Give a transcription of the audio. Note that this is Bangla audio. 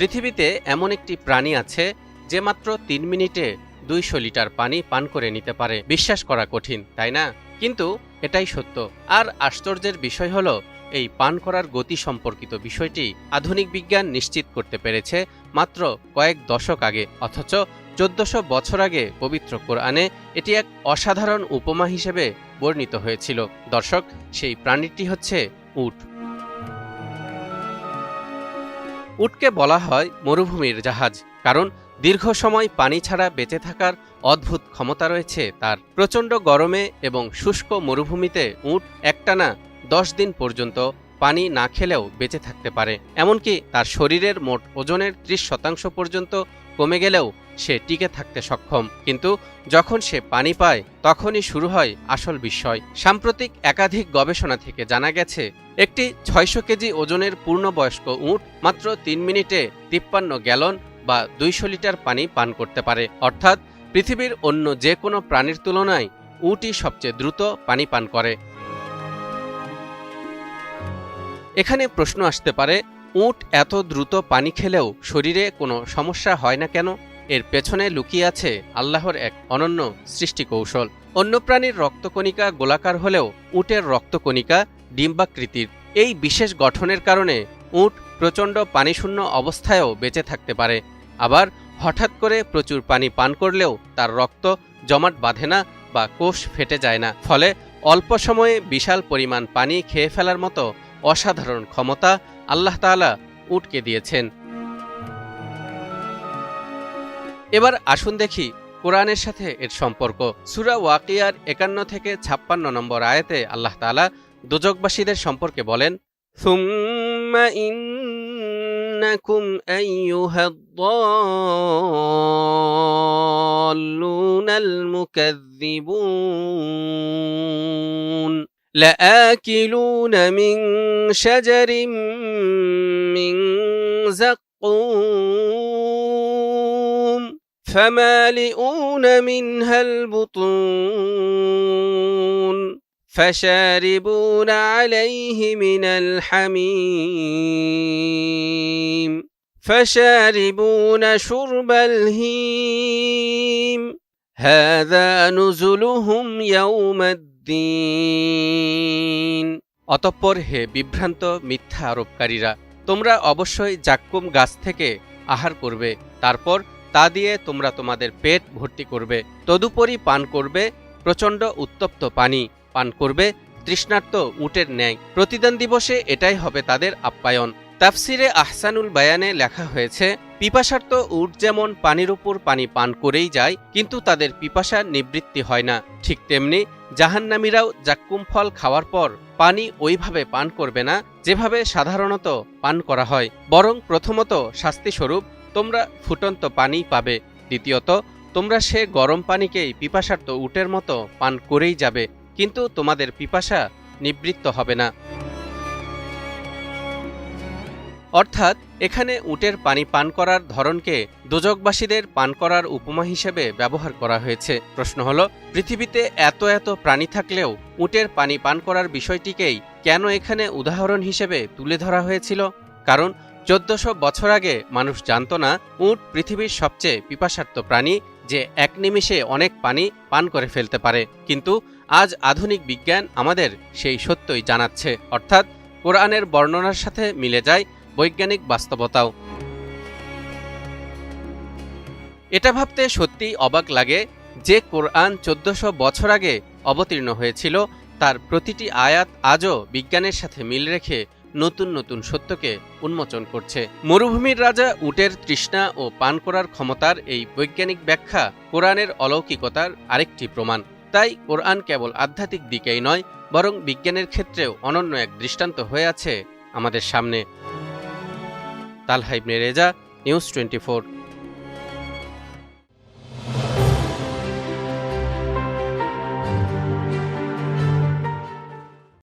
পৃথিবীতে এমন একটি প্রাণী আছে যে মাত্র তিন মিনিটে দুইশো লিটার পানি পান করে নিতে পারে। বিশ্বাস করা কঠিন, তাই না? কিন্তু এটাই সত্য। আর আশ্চর্যের বিষয় হলো, এই পান করার গতি সম্পর্কিত বিষয়টি আধুনিক বিজ্ঞান নিশ্চিত করতে পেরেছে মাত্র কয়েক দশক আগে। অথচ চোদ্দশো বছর আগে পবিত্র কোরআনে এটি এক অসাধারণ উপমা হিসেবে বর্ণিত হয়েছিল। দর্শক, সেই প্রাণীটি হচ্ছে উট। উটকে বলা হয় মরুভূমির জাহাজ, কারণ দীর্ঘ সময় পানি ছাড়া বেঁচে থাকার অদ্ভুত ক্ষমতা রয়েছে তার। প্রচণ্ড গরমে এবং শুষ্ক মরুভূমিতে উট একটানা দশ দিন পর্যন্ত পানি না খেলেও বেঁচে থাকতে পারে। এমনকি তার শরীরের মোট ওজনের ত্রিশ শতাংশ পর্যন্ত কমে গেলেও সে টিকে থাকতে সক্ষম। কিন্তু যখন সে পানি পায়, তখনই শুরু হয় আসল বিস্ময়। সাম্প্রতিক একাধিক গবেষণা থেকে জানা গেছে, একটি ছয়শো কেজি ওজনের পূর্ণবয়স্ক উট মাত্র তিন মিনিটে তিপ্পান্ন গ্যালন বা দুইশো লিটার পানি পান করতে পারে। অর্থাৎ পৃথিবীর অন্য যে কোনো প্রাণীর তুলনায় উটই সবচেয়ে দ্রুত পানি পান করে। এখানে প্রশ্ন আসতে পারে, উট এত দ্রুত পানি খেলেও শরীরে কোনো সমস্যা হয় না কেন? এর পেছনে লুকিয়ে আছে আল্লাহর এক অনন্য সৃষ্টি কৌশল অন্য প্রাণীর রক্তকণিকা গোলাকার হলেও উটের রক্তকণিকা, ডিম্বাকৃতির এই বিশেষ গঠনের কারণে উট প্রচণ্ড পানিশূন্য অবস্থায়ও বেঁচে থাকতে পারে। আবার হঠাৎ করে প্রচুর পানি পান করলেও তার রক্ত জমাট বাঁধে না বা কোষ ফেটে যায় না। ফলে অল্প সময়ে বিশাল পরিমাণ পানি খেয়ে ফেলার মতো অসাধারণ ক্ষমতা আল্লাহ তাআলা উটকে দিয়েছেন। এবার আসুন দেখি কোরআনের সাথে এর সম্পর্ক সুরা ওয়াকিয়ার একান্ন থেকে ছাপ্পান্ন নম্বর আয়াতে আল্লাহ তাআলা দোজকবাসীদের সম্পর্কে বলেন ثم إنكم أيها الضالون المكذبون لآكلون من شجر من زقوم فمالئون منها البطون فشاربون عليه من الحميم فشاربون شرب الهيم هذا نزلهم يوم الدين অতঃপর হে বিভ্রান্ত মিথ্যা আরোপকারীরা তোমরা অবশ্যই জাক্কুম গাছ থেকে আহার করবে তারপর তা দিয়ে তোমরা তোমাদের পেট ভর্তি করবে, তদুপরি পান করবে প্রচণ্ড উত্তপ্ত পানি, পান করবে তৃষ্ণার্ত উটের ন্যায়। প্রতিদান দিবসে এটাই হবে তাদের আপ্যায়ন। তাফসিরে আহসানুল বায়ানে লেখা হয়েছে, পিপাসার্ত উট যেমন পানির উপর পানি পান করেই যায়, কিন্তু তাদের পিপাসা নিবৃত্তি হয় না। ঠিক তেমনি জাহান্নামীরাও জাক্কুম ফল খাওয়ার পর পানি ওইভাবে পান করবে না, যেভাবে সাধারণত পান করা হয়। বরং প্রথমত শাস্তিস্বরূপ তোমরা ফুটন্ত পানি পাবে। দ্বিতীয়ত, তোমরা সে গরম পানিকেই পিপাসার্ত উটের মতো পান করেই যাবে, কিন্তু তোমাদের পিপাসা নিবৃত্ত হবে না। অর্থাৎ, এখানে উটের পানি পান করার ধরনকে দোজকবাসীদের পান করার উপমা হিসেবে ব্যবহার করা হয়েছে। প্রশ্ন হল, পৃথিবীতে এত এত প্রাণী থাকলেও উটের পানি পান করার বিষয়টিকেই কেন এখানে উদাহরণ হিসেবে তুলে ধরা হয়েছিল? কারণ চোদ্দশো বছর আগে মানুষ জানত না উট পৃথিবীর সবচেয়ে পিপাসার্ত প্রাণী যে এক নিমিষে অনেক পানি পান করে ফেলতে পারে। কিন্তু আজ আধুনিক বিজ্ঞান আমাদের সেই সত্যই জানাচ্ছে। অর্থাৎ কোরআনের বর্ণনার সাথে মিলে যায় বৈজ্ঞানিক বাস্তবতাও। এটা ভাবতে সত্যিই অবাক লাগে যে কোরআন চোদ্দশো বছর আগে অবতীর্ণ হয়েছিল, তার প্রতিটি আয়াত আজও বিজ্ঞানের সাথে মিল রেখে নতুন নতুন সত্যকে উন্মোচন করছে। মরুভূমির রাজা উটের তৃষ্ণা ও পান করার ক্ষমতার এই বৈজ্ঞানিক ব্যাখ্যা কোরআনের অলৌকিকতার আরেকটি প্রমাণ। তাই কোরআন কেবল আধ্যাত্মিক দিকেই নয়, বরং বিজ্ঞানের ক্ষেত্রেও অনন্য এক দৃষ্টান্ত হয়ে আছে আমাদের সামনে। তালহাইবনে রেজা, নিউজ টোয়েন্টি